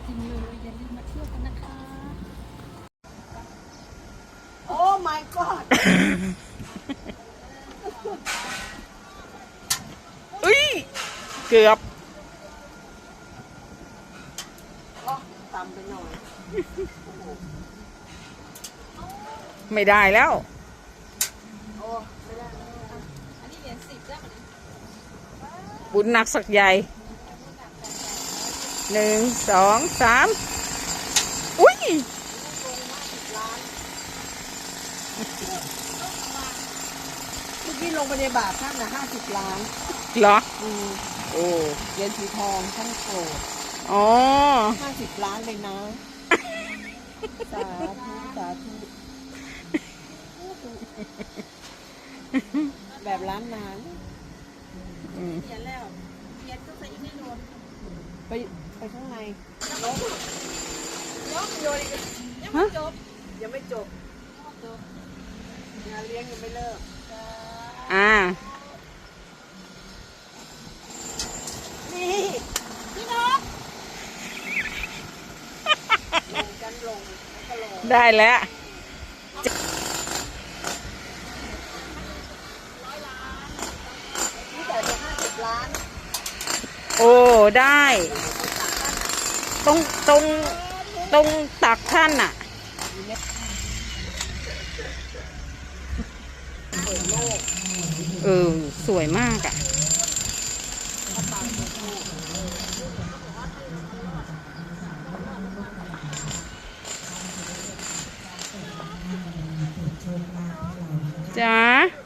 เที่ยวกันนะคะ โอ้ my god อุ้ย เกือบอ๋อตำไปหน่อย ไม่ได้แล้ว โอ้ ไม่ได้ อันนี้เหรียญสิบได้ไหมบุญหนักสักใหญ่ หนึ่งสองสามอุ้ยเมื่อกี้ลงไปในบาทท่านนะห้าสิบล้านเหรออืมโอ้เหรียญสีทองท่านโกรธอ๋อห้าสิบล้านเลยนะสาธุสาธุแบบล้านนานอืมเหรียญแล้วเหรียญก็ใส่อีกแน่นอน ไปไปข้างในยกโยนอีกยังไม่จบยังไม่จบงานเลี้ยงยังไม่เลิกอ่านี่พี่น้องลงกันลงแล้วก็ลงได้แล้วนี่แต่จะห้าสิบล้าน โอ้ได้ ตรงตรงตรงตักท่านอะเออ สวยมากอะจ้า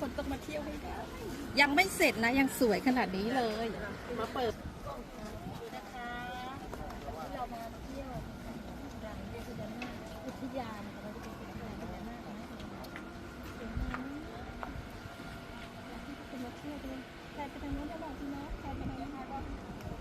คนต้องมาเที่ยวให้ได้ ยังไม่เสร็จนะ ยังสวยขนาดนี้เลย มาเปิดนะคะทามาเที่ยวดังเรียกดังอุทยานเราจะเป็นอะไรกันมากนะเดี๋ยวมาเที่ยวดูแต่ไปทางโน้นตลอดนะแต่ไปทางโน้น